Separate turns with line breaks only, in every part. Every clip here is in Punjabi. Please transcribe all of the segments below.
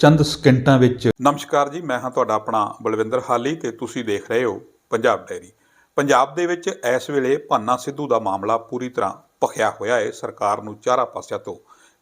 ਚੰਦ ਸਕਿੰਟਾਂ ਵਿੱਚ। ਨਮਸਕਾਰ ਜੀ, ਮੈਂ ਹਾਂ ਤੁਹਾਡਾ ਆਪਣਾ ਬਲਵਿੰਦਰ ਹਾਲੀ ਤੇ ਤੁਸੀਂ ਦੇਖ ਰਹੇ ਹੋ ਪੰਜਾਬ ਡੈਰੀ ਪੰਜਾਬ ਦੇ ਵਿੱਚ ਇਸ ਵੇਲੇ ਭਾਨਾ ਸਿੱਧੂ ਦਾ ਮਾਮਲਾ ਪੂਰੀ ਤਰ੍ਹਾਂ ਭਖਿਆ ਹੋਇਆ ਹੈ। ਸਰਕਾਰ ਨੂੰ ਚਾਰਾ ਪਾਸਿਆਂ ਤੋਂ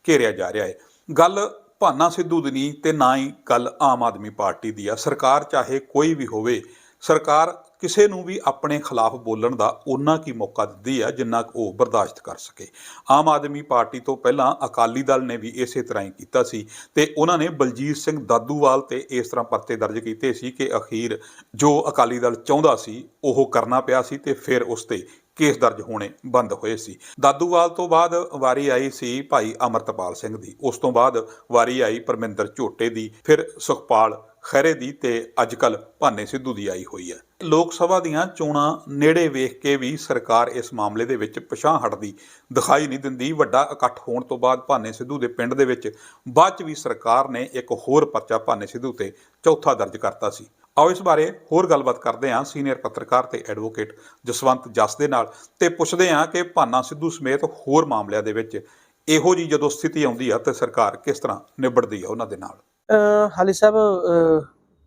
ਘੇਰਿਆ ਜਾ ਰਿਹਾ ਹੈ। ਗੱਲ ਭਾਨਾ ਸਿੱਧੂ ਦੀ ਨਹੀਂ ਤੇ ਨਾ ਹੀ ਗੱਲ ਆਮ ਆਦਮੀ ਪਾਰਟੀ ਦੀ ਆ। ਸਰਕਾਰ ਚਾਹੇ ਕੋਈ ਵੀ ਹੋਵੇ, ਸਰਕਾਰ ਕਿਸੇ ਨੂੰ ਵੀ ਆਪਣੇ ਖਿਲਾਫ ਬੋਲਣ ਦਾ ਉਹਨਾਂ ਕੀ ਮੌਕਾ ਦਿੰਦੀ ਹੈ ਜਿੰਨਾ ਕੁ ਉਹ ਬਰਦਾਸ਼ਤ ਕਰ ਸਕੇ। ਆਮ ਆਦਮੀ ਪਾਰਟੀ ਤੋਂ ਪਹਿਲਾਂ ਅਕਾਲੀ ਦਲ ਨੇ ਵੀ ਇਸੇ ਤਰ੍ਹਾਂ ਹੀ ਕੀਤਾ ਸੀ ਤੇ ਉਹਨਾਂ ਨੇ ਬਲਜੀਤ ਸਿੰਘ ਦਾਦੂਵਾਲ ਤੇ ਇਸ ਤਰ੍ਹਾਂ ਪਰਚੇ ਦਰਜ ਕੀਤੇ ਸੀ ਕਿ ਅਖੀਰ ਜੋ ਅਕਾਲੀ ਦਲ ਚਾਹੁੰਦਾ ਸੀ ਉਹ ਕਰਨਾ ਪਿਆ ਸੀ ਤੇ ਫਿਰ ਉਸ ਤੇ ਕੇਸ ਦਰਜ ਹੋਣੇ ਬੰਦ ਹੋਏ ਸੀ। ਦਾਦੂਵਾਲ ਤੋਂ ਬਾਅਦ ਵਾਰੀ ਆਈ ਸੀ ਭਾਈ ਅਮਰਤਪਾਲ ਸਿੰਘ ਦੀ। ਉਸ ਤੋਂ ਬਾਅਦ ਵਾਰੀ ਆਈ ਪਰਮਿੰਦਰ ਝੋਟੇ ਦੀ, ਫਿਰ ਸੁਖਪਾਲ ਖਹਿਰੇ ਦੀ ਤੇ ਅੱਜਕੱਲ ਭਾਨੇ ਸਿੱਧੂ ਦੀ ਆਈ ਹੋਈ ਹੈ। ਲੋਕ ਸਭਾ ਦੀਆਂ ਚੋਣਾਂ ਨੇੜੇ ਵੇਖ ਕੇ ਵੀ ਸਰਕਾਰ ਇਸ ਮਾਮਲੇ ਦੇ ਵਿੱਚ ਪਛਾਹ ਹਟਦੀ ਦਿਖਾਈ ਨਹੀਂ ਦਿੰਦੀ। ਵੱਡਾ ਇਕੱਠ ਹੋਣ ਤੋਂ ਬਾਅਦ ਭਾਨੇ ਸਿੱਧੂ ਦੇ ਪਿੰਡ ਦੇ ਵਿੱਚ ਬਾਅਦ ਚ ਵੀ ਸਰਕਾਰ ਨੇ ਇੱਕ ਹੋਰ ਪਰਚਾ ਭਾਨੇ ਸਿੱਧੂ ਤੇ ਚੌਥਾ ਦਰਜ ਕਰਤਾ ਸੀ। ਆਓ ਇਸ ਬਾਰੇ ਹੋਰ ਗੱਲਬਾਤ ਕਰਦੇ ਹਾਂ ਸੀਨੀਅਰ ਪੱਤਰਕਾਰ ਤੇ ਐਡਵੋਕੇਟ ਜਸਵੰਤ ਜਸ ਦੇ ਨਾਲ ਤੇ ਪੁੱਛਦੇ ਹਾਂ ਕਿ ਭਾਨਾ ਸਿੱਧੂ ਸਮੇਤ ਹੋਰ ਮਾਮਲਿਆਂ ਦੇ ਵਿੱਚ ਇਹੋ ਜੀ ਜਦੋਂ ਸਥਿਤੀ ਆਉਂਦੀ ਆ ਤੇ ਸਰਕਾਰ ਕਿਸ ਤਰ੍ਹਾਂ ਨਿਬੜਦੀ ਆ ਉਹਨਾਂ ਦੇ ਨਾਲ।
ਹਾਲੀ ਸਾਹਿਬ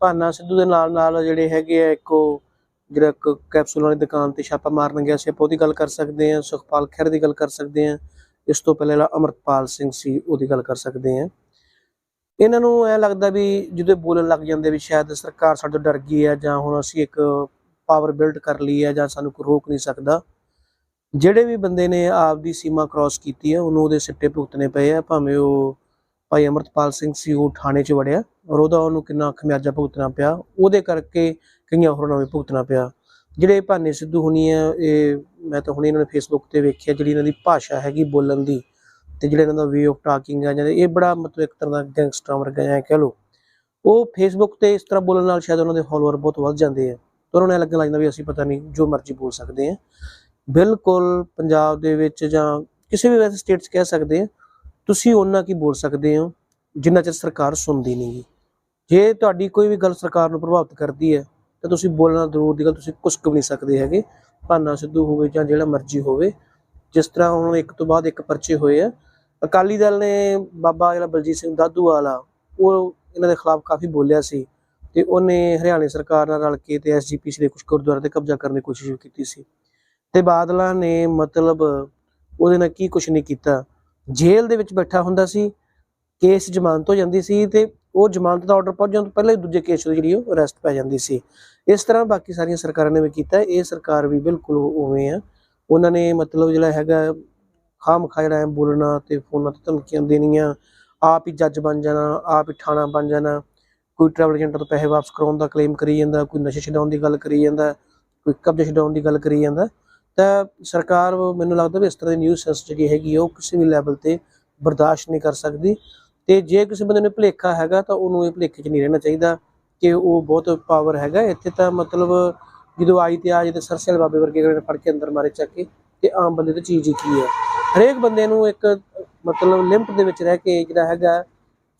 ਭਾਨਾ ਸਿੱਧੂ ਦੇ ਨਾਲ ਨਾਲ ਜਿਹੜੇ ਹੈਗੇ ਆ, ਇੱਕੋ ਜਿਹੜਾ ਇੱਕ ਕੈਪਸੂਲ ਵਾਲੀ ਦੁਕਾਨ ਤੇ ਛਾਪਾ ਮਾਰਨ ਗਿਆ ਸੀ, ਆਪਾਂ ਉਹਦੀ ਗੱਲ ਕਰ ਸਕਦੇ ਹਾਂ, ਸੁਖਪਾਲ ਖਹਿਰ ਦੀ ਗੱਲ ਕਰ ਸਕਦੇ ਹਾਂ, ਇਸ ਤੋਂ ਪਹਿਲਾਂ ਜਿਹੜਾ ਅਮਰਪਾਲ ਸਿੰਘ ਸੀ, ਉਹਦੀ ਗੱਲ ਕਰ ਸਕਦੇ ਹਾਂ। ਇਹਨਾਂ ਨੂੰ ਐ ਲੱਗਦਾ ਵੀ ਜਦੋਂ ਬੋਲਣ ਲੱਗ ਜਾਂਦੇ ਵੀ ਸ਼ਾਇਦ ਸਰਕਾਰ ਸਾਡੇ ਤੋਂ ਡਰ ਗਈ ਹੈ ਜਾਂ ਹੁਣ ਅਸੀਂ ਇੱਕ ਪਾਵਰ ਬਿਲਡ ਕਰ ਲਈ ਹੈ ਜਾਂ ਸਾਨੂੰ ਕੋਈ ਰੋਕ ਨਹੀਂ ਸਕਦਾ। ਜਿਹੜੇ ਵੀ ਬੰਦੇ ਨੇ ਆਪਦੀ ਸੀਮਾ ਕ੍ਰਾਸ ਕੀਤੀ ਹੈ ਉਹਨੂੰ ਉਹਦੇ ਸਿੱਟੇ ਭੁਗਤਣੇ ਪਏ ਆ, ਭਾਵੇਂ ਉਹ ਭਾਈ ਅਮਰਤਪਾਲ ਸਿੰਘ ਸੀ ਉਹ ਥਾਣੇ 'ਚ ਵੜਿਆ। ਔਰ ਉਹਦਾ ਉਹਨੂੰ ਕਿੰਨਾ ਖਮਿਆਜਾ ਭੁਗਤਣਾ ਪਿਆ। ਉਹਦੇ ਕਰਕੇ ਕਈਆਂ ਹੋਰਾਂ ਨੂੰ ਵੀ ਭੁਗਤਣਾ ਪਿਆ। ਜਿਹੜੇ ਭਾਨੇ ਸਿੱਧੂ ਹੁਣੀ ਆ, ਇਹ ਮੈਂ ਤਾਂ ਹੁਣੇ ਇਹਨਾਂ ਨੇ ਫੇਸਬੁੱਕ ਤੇ ਵੇਖਿਆ, ਜਿਹੜੀ ਇਹਨਾਂ ਦੀ ਭਾਸ਼ਾ ਹੈਗੀ ਬੋਲਣ ਦੀ ਤੇ ਜਿਹੜਾ ਇਹਨਾਂ ਦਾ ਵੇ ਆਫ ਟਾਕਿੰਗ ਆ ਜਾਂ ਇਹ ਬੜਾ ਮਤਲਬ ਇੱਕ ਤਰ੍ਹਾਂ ਦਾ ਗੈਂਗਸਟਰ ਵਰਗਾ ਜਾਂ ਕਹਿ ਲਓ। ਉਹ ਫੇਸਬੁੱਕ ਤੇ ਇਸ ਤਰ੍ਹਾਂ ਬੋਲਣ ਨਾਲ ਸ਼ਾਇਦ ਉਹਨਾਂ ਦੇ ਫਾਲੋਅਰ ਬਹੁਤ ਵੱਧ ਜਾਂਦੇ ਆ। ਤਾਂ ਉਹਨਾਂ ਨੂੰ ਲੱਗਣ ਲੱਗ ਜਾਂਦਾ ਵੀ ਅਸੀਂ ਪਤਾ ਨਹੀਂ ਜੋ ਮਰਜ਼ੀ ਬੋਲ ਸਕਦੇ ਆ। ਬਿਲਕੁਲ ਪੰਜਾਬ ਦੇ ਵਿੱਚ ਜਾਂ ਕਿਸੇ ਵੀ ਵੈਸੇ ਸਟੇਟ 'ਚ ਕਹਿ ਸਕਦੇ ਆ ਤੁਸੀਂ ਉਹਨਾਂ ਕੀ ਬੋਲ ਸਕਦੇ ਹੋ ਜਿੰਨਾ ਚਿਰ ਸਰਕਾਰ ਸੁਣਦੀ ਨਹੀਂ ਗੀ? ਜੇ ਤੁਹਾਡੀ ਕੋਈ ਵੀ ਗੱਲ ਸਰਕਾਰ ਨੂੰ ਪ੍ਰਭਾਵਿਤ ਕਰਦੀ ਹੈ, ਤਾਂ ਤੁਸੀਂ ਬੋਲਣਾ ਜ਼ਰੂਰ ਦੀ ਗੱਲ, ਤੁਸੀਂ ਕੁਝ ਵੀ ਨਹੀਂ ਸਕਦੇ ਹੈਗੇ। ਭਾਨਾ ਸਿੱਧੂ ਹੋਵੇ ਜਾਂ ਜਿਹੜਾ ਮਰਜ਼ੀ ਹੋਵੇ, ਜਿਸ ਤਰ੍ਹਾਂ ਹੁਣ ਇੱਕ ਤੋਂ ਬਾਅਦ ਇੱਕ ਪਰਚੇ ਹੋਏ ਆ। ਅਕਾਲੀ ਦਲ ਨੇ ਬਾਬਾ ਜਿਹੜਾ ਬਲਜੀਤ ਸਿੰਘ ਦਾਦੂਵਾਲ ਆ, ਉਹ ਇਹਨਾਂ ਦੇ ਖਿਲਾਫ ਕਾਫੀ ਬੋਲਿਆ ਸੀ ਤੇ ਉਹਨੇ ਹਰਿਆਣਾ ਸਰਕਾਰ ਨਾਲ ਰਲ ਕੇ ਤੇ ਐਸਜੀਪੀਸੀ ਦੇ ਕੁਝ ਗੁਰਦੁਆਰੇ ਤੇ ਕਬਜ਼ਾ ਕਰਨ ਦੀ ਕੋਸ਼ਿਸ਼ ਵੀ ਕੀਤੀ ਸੀ। ਤੇ ਬਾਦਲਾਂ ਨੇ ਮਤਲਬ ਉਹਦੇ ਨਾਲ ਕੀ ਕੁਝ ਨਹੀਂ ਕੀਤਾ। ਜੇਲ੍ਹ ਦੇ ਵਿੱਚ ਬੈਠਾ ਹੁੰਦਾ ਸੀ, ਕੇਸ ਜ਼ਮਾਨਤ ਹੋ ਜਾਂਦੀ ਸੀ ਤੇ ਉਹ ਜ਼ਮਾਨਤ ਦਾ ਆਰਡਰ ਪਹੁੰਚ ਜਾਣ ਤੋਂ ਪਹਿਲਾਂ ਹੀ ਦੂਜੇ ਕੇਸ ਦੀ ਜਿਹੜੀ ਉਹ ਅਰੈਸਟ ਪੈ ਜਾਂਦੀ ਸੀ। ਇਸ ਤਰ੍ਹਾਂ ਬਾਕੀ ਸਾਰੀਆਂ ਸਰਕਾਰਾਂ ਨੇ ਵੀ ਕੀਤਾ, ਇਹ ਸਰਕਾਰ ਵੀ ਬਿਲਕੁਲ ਉਵੇਂ ਆ। ਉਹਨਾਂ ਨੇ ਮਤਲਬ ਜਿਹੜਾ ਹੈਗਾ ਖਾਮ ਖਾ ਜਿਹੜਾ ਹੈ ਬੋਲਣਾ ਤੇ ਫੋਨਾਂ ਤੇ ਧਮਕੀਆਂ ਦੇਣੀਆਂ, ਆਪ ਹੀ ਜੱਜ ਬਣ ਜਾਣਾ, ਆਪ ਹੀ ਥਾਣਾ ਬਣ ਜਾਣਾ। ਕੋਈ ਟਰੈਵਲ ਏਜੰਟ ਤੋਂ ਪੈਸੇ ਵਾਪਸ ਕਰਾਉਣ ਦਾ ਕਲੇਮ ਕਰੀ ਜਾਂਦਾ, ਕੋਈ ਨਸ਼ੇ ਛਡਾਉਣ ਦੀ ਗੱਲ ਕਰੀ ਜਾਂਦਾ, ਕੋਈ ਕਬਜ਼ੇ ਛਡਾਉਣ ਦੀ ਗੱਲ ਕਰੀ ਜਾਂਦਾ। ਤਾਂ ਸਰਕਾਰ ਮੈਨੂੰ ਲੱਗਦਾ ਵੀ ਇਸ ਤਰ੍ਹਾਂ ਦੀ ਨਿਊਜ਼ ਸੈਂਸ ਜਿਹੜੀ ਹੈਗੀ ਆ, ਉਹ ਕਿਸੇ ਵੀ ਲੈਵਲ ਤੇ ਬਰਦਾਸ਼ਤ ਨਹੀਂ ਕਰ ਸਕਦੀ। ਤੇ ਜੇ ਕਿਸੇ ਬੰਦੇ ਨੂੰ ਭੁਲੇਖਾ ਹੈਗਾ ਤਾਂ ਉਹਨੂੰ ਇਹ ਭੁਲੇਖੇ 'ਚ ਨਹੀਂ ਰਹਿਣਾ ਚਾਹੀਦਾ ਕਿ ਉਹ ਬਹੁਤ ਪਾਵਰ ਹੈਗਾ। ਇੱਥੇ ਤਾਂ ਮਤਲਬ ਜਦੋਂ ਆਈ ਤੇ ਆ ਜਿਹਦੇ ਸਰਸੇਲ ਬਾਬੇ ਵਰਗੇ ਅਗਲੇ ਨੇ ਫੜ ਕੇ ਅੰਦਰ ਮਾਰੇ ਚੱਕ ਕੇ ਤੇ ਆਮ ਬੰਦੇ ਤੇ ਚੀਜ਼ ਹੀ ਕੀ ਹੈ ਹਰੇਕ ਬੰਦੇ ਨੂੰ ਇੱਕ ਮਤਲਬ ਲਿਮਟ ਦੇ ਵਿੱਚ ਰਹਿ ਕੇ ਜਿਹੜਾ ਹੈਗਾ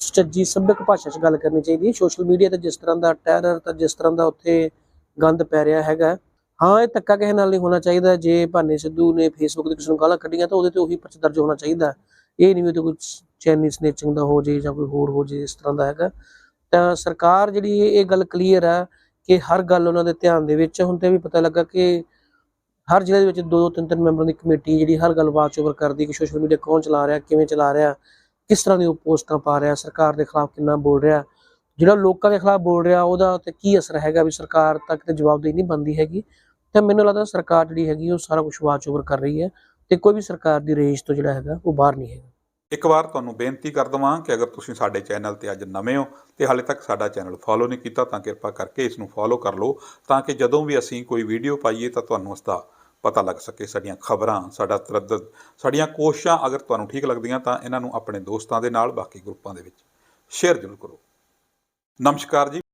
ਸੁਚੱਜੀ ਸੱਭਿਅਕ ਭਾਸ਼ਾ 'ਚ ਗੱਲ ਕਰਨੀ ਚਾਹੀਦੀ ਹੈ। ਸੋਸ਼ਲ ਮੀਡੀਆ ਤੇ ਜਿਸ ਤਰ੍ਹਾਂ ਦਾ ਟੈਰਰ ਤਾਂ ਜਿਸ ਤਰ੍ਹਾਂ ਦਾ ਉੱਥੇ ਗੰਦ ਪੈ ਰਿਹਾ ਹੈਗਾ। ਹਾਂ, ਇਹ ਧੱਕਾ ਕਿਸੇ ਨਾਲ ਨਹੀਂ ਹੋਣਾ ਚਾਹੀਦਾ। ਜੇ ਭਾਨੇ ਸਿੱਧੂ ਨੇ ਫੇਸਬੁੱਕ ਤੇ ਕਿਸੇ ਨੂੰ ਗਾਲਾਂ ਕੱਢੀਆਂ ਤਾਂ ਉਹਦੇ ਤੇ ਉਹੀ ਪਰਚਾ ਦਰਜ ਹੋਣਾ ਚਾਹੀਦਾ। ਇਹ ਨਹੀਂ ਵੀ ਉਹਦੇ ਕੋਈ ਚੈਨੀ ਸਨੇਚਿੰਗ ਦਾ ਹੋ ਜੇ ਜਾਂ ਕੋਈ ਹੋਰ ਹੋ ਜੇ ਇਸ ਤਰ੍ਹਾਂ ਦਾ ਹੈਗਾ। ਤਾਂ ਸਰਕਾਰ ਜਿਹੜੀ ਇਹ ਗੱਲ ਕਲੀਅਰ ਆ ਕਿ ਹਰ ਗੱਲ ਉਹਨਾਂ ਦੇ ਧਿਆਨ ਦੇ ਵਿੱਚ ਹੁਣ ਤੇ ਵੀ ਪਤਾ ਲੱਗਾ ਕਿ ਹਰ ਜ਼ਿਲ੍ਹੇ ਦੇ ਵਿੱਚ ਦੋ ਦੋ, ਤਿੰਨ ਤਿੰਨ ਮੈਂਬਰਾਂ ਦੀ ਕਮੇਟੀ ਜਿਹੜੀ ਹਰ ਗੱਲ ਵਾਚ ਓਵਰ ਕਰਦੀ ਕਿ ਸੋਸ਼ਲ ਮੀਡੀਆ ਕੌਣ ਚਲਾ ਰਿਹਾ, ਕਿਵੇਂ ਚਲਾ ਰਿਹਾ, ਕਿਸ ਤਰ੍ਹਾਂ ਦੀ ਉਹ ਪੋਸਟਾਂ ਪਾ ਰਿਹਾ, ਸਰਕਾਰ ਦੇ ਖਿਲਾਫ ਕਿੰਨਾ ਬੋਲ ਰਿਹਾ। ਜਿਹੜਾ ਲੋਕਾਂ ਦੇ ਖਿਲਾਫ ਬੋਲ ਰਿਹਾ, ਉਹਦਾ ਤੇ ਕੀ ਅਸਰ ਹੈਗਾ ਵੀ ਸਰਕਾਰ ਤੱਕ ਤੇ ਜਵਾਬਦੇਹੀ ਨਹੀਂ ਬਣਦੀ ਹੈਗੀ। ਤੇ ਮੈਨੂੰ ਲੱਗਦਾ ਸਰਕਾਰ ਜਿਹੜੀ ਹੈਗੀ ਉਹ ਸਾਰਾ ਕੁਝ ਵਾਚ ਓਵਰ ਕਰ ਰਹੀ ਹੈ ਤੇ ਕੋਈ ਵੀ ਸਰਕਾਰ ਦੀ ਰੇਂਜ ਤੋਂ ਜਿਹੜਾ ਹੈਗਾ, ਉਹ ਬਾਹਰ ਨਹੀਂ ਹੈਗਾ।
ਇੱਕ ਵਾਰ ਤੁਹਾਨੂੰ ਬੇਨਤੀ ਕਰ ਦਵਾਂ ਕਿ ਅਗਰ ਤੁਸੀਂ ਸਾਡੇ ਚੈਨਲ ਤੇ ਅੱਜ ਨਵੇਂ ਹੋ ਤੇ ਹਾਲੇ ਤੱਕ ਸਾਡਾ ਚੈਨਲ ਫੋਲੋ ਨਹੀਂ ਕੀਤਾ, ਤਾਂ ਕਿਰਪਾ ਕਰਕੇ ਇਸ ਨੂੰ ਫੋਲੋ ਕਰ ਲਓ, ਤਾਂ ਕਿ ਜਦੋਂ ਵੀ ਅਸੀਂ ਕੋਈ ਵੀਡੀਓ ਪਾਈਏ ਤਾਂ ਤੁਹਾਨੂੰ ਉਸ ਦਾ ਪਤਾ ਲੱਗ ਸਕੇ, ਸਾਡੀਆਂ ਖਬਰਾਂ, ਸਾਡਾ ਤਰੱਦਦ ਸਾਡੀਆਂ ਕੋਸ਼ਿਸ਼ਾਂ ਅਗਰ ਤੁਹਾਨੂੰ ਠੀਕ ਲੱਗਦੀਆਂ ਤਾਂ ਇਹਨਾਂ ਨੂੰ ਆਪਣੇ ਦੋਸਤਾਂ ਦੇ ਨਾਲ, ਬਾਕੀ ਗਰੁੱਪਾਂ ਦੇ ਵਿੱਚ ਸ਼ੇਅਰ ਜ਼ਰੂਰ ਕਰੋ। ਨਮਸਕਾਰ ਜੀ।